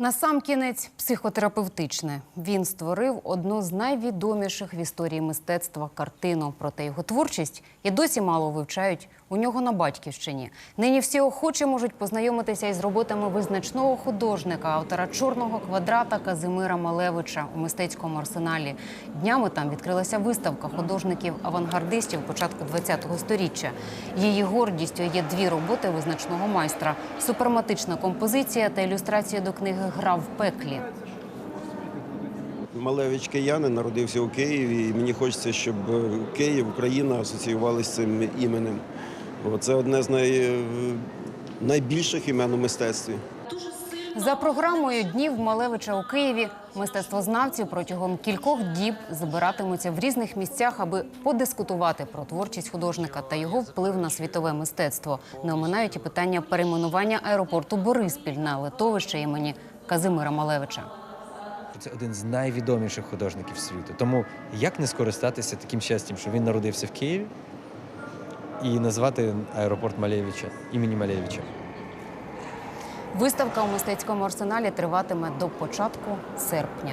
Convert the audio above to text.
Насамкінець психотерапевтичне. Він створив одну з найвідоміших в історії мистецтва картину. Проте його творчість і досі мало вивчають у нього на батьківщині. Нині всі охочі можуть познайомитися із роботами визначного художника, автора чорного квадрата Казимира Малевича у мистецькому арсеналі. Днями там відкрилася виставка художників-авангардистів початку ХХ століття. Її гордістю є дві роботи визначного майстра: суперматична композиція та ілюстрація до книги Гра в пеклі. Малевич киянин, народився у Києві, і мені хочеться, щоб е, Київ, Україна асоціювалися з цим іменем. Це одне з най... е, найбільших імен у мистецтві. За програмою днів Малевича у Києві мистецтвознавці протягом кількох діб збиратимуться в різних місцях, аби подискутувати про творчість художника та його вплив на світове мистецтво. Не оминають і питання перейменування аеропорту Бориспіль на литовище імені Казимира Малевича. Це один з найвідоміших художників світу. Тому як не скористатися таким щастям, що він народився в Києві і назвати аеропорт Малевича імені Малевича? Виставка у мистецькому арсеналі триватиме до початку серпня.